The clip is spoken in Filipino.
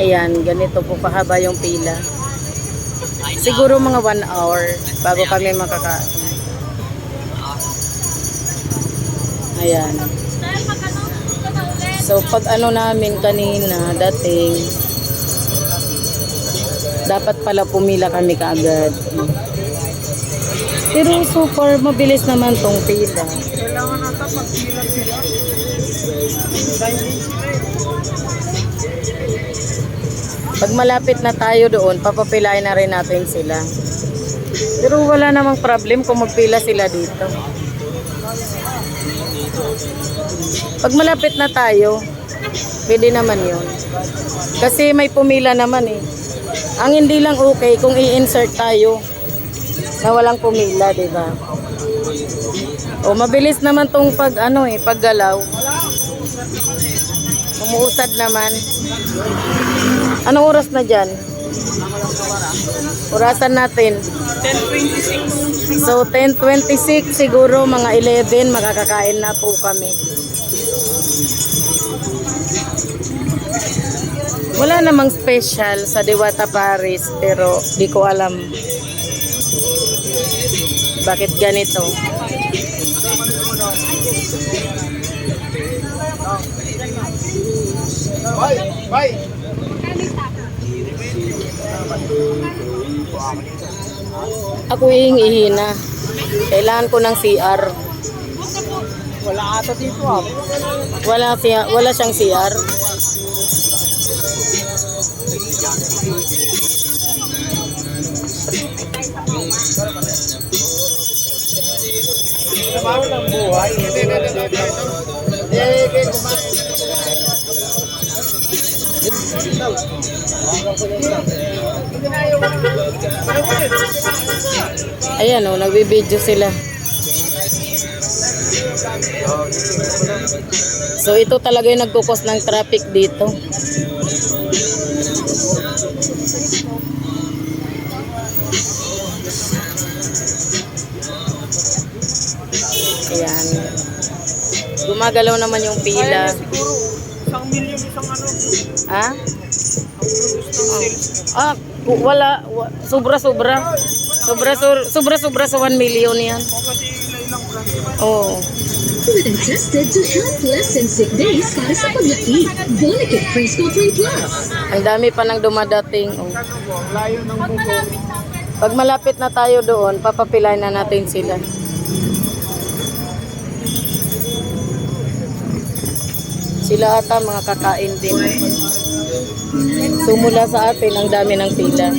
Ayan, ganito po kahaba yung pila. Siguro mga one hour bago kami makakain. Ayan. So, pag ano namin kanina, dating, dapat pala pumila kami kaagad. Pero super mabilis naman tong pila. Kailangan nata pagpila sila. Pag malapit na tayo doon, papapilain na rin natin sila. Pero wala namang problem kung magpila sila dito. Pag malapit na tayo, pwede naman yun. Kasi may pumila naman eh. Ang hindi lang okay kung i-insert tayo na walang pumila, di ba? O mabilis naman tong pag ano eh, paggalaw. Umuusad naman. Anong oras na dyan? Orasan natin. 10.26. So, 10.26 siguro, mga 11, makakakain na po kami. Wala namang special sa Diwata Paris, pero di ko alam bakit ganito. Bye! Bye! Ako ihingi na. Kailangan ko ng CR. Wala ata dito ah. Wala, siya, wala siyang CR. Trabaho ng buhay. Hindi, hindi, hindi, hindi. Ayan o, nagbibideo sila. So ito talaga yung nagkukos ng traffic dito. Ayan. Gumagalaw naman yung pila. na siguro. Isang milyon, isang ano. Ha? Sales. Ah, ku- wala. wa- Sobra-sobra. Sobra-sobra sa 1 million yan. Oo. And tested to help lessen sick days para sa paglaki. Bonicate Presco 3 Plus. Ang dami pa nang dumadating. Oh. Pag malapit na tayo doon, papapilay na natin sila. Sila ata mga kakain din. So sa atin, ang dami ng pila.